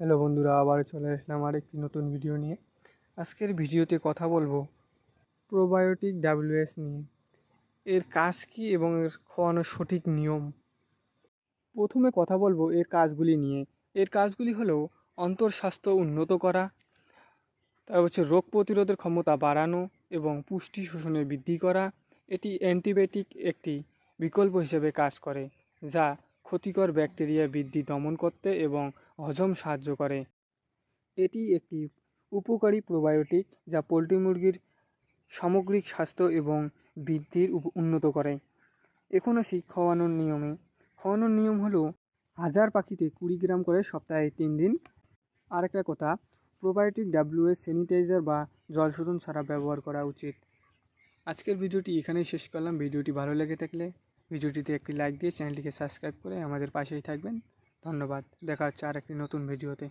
Hello বন্ধুরা, আবার চলে আসলাম আর একটি নতুন ভিডিও নিয়ে। আজকের ভিডিওতে কথা বলব প্রোবায়োটিক ডাব্লিউএস নিয়ে। এর কাজ কী এবং এর খাওয়ানোর সঠিক নিয়ম? প্রথমে কথা বলব এর কাজগুলি নিয়ে। এর কাজগুলি হলো অন্তর্স্বাস্থ্য উন্নত করা, তারপর হচ্ছে রোগ প্রতিরোধের ক্ষমতা বাড়ানো এবং পুষ্টি শোষণে বৃদ্ধি করা। এটি অ্যান্টিবায়োটিক একটি বিকল্প হিসেবে কাজ করে, যা ক্ষতিকর ব্যাকটেরিয়া বৃদ্ধি দমন করতে এবং হজম সাহায্য করে। এটি একটি উপকারী প্রোবায়োটিক যা পোলট্রি মুরগির সামগ্রিক স্বাস্থ্য এবং বৃদ্ধির উন্নত করে। এখন আসি খাওয়ানোর নিয়মে। খাওয়ানোর নিয়ম হলো হাজার পাখিতে কুড়ি গ্রাম করে সপ্তাহে তিন দিন। আরেকটা কথা, প্রোবায়োটিক ডাব্লিউএস স্যানিটাইজার বা জল শোধন ছাড়া ব্যবহার করা উচিত। আজকের ভিডিওটি এখানেই শেষ করলাম। ভিডিওটি ভালো লেগে থাকলে ভিডিওটিতে একটি লাইক দিয়ে চ্যানেলটিকে সাবস্ক্রাইব করে আমাদের পাশেই থাকবেন। ধন্যবাদ। দেখা হচ্ছে আর একটি নতুন ভিডিওতে।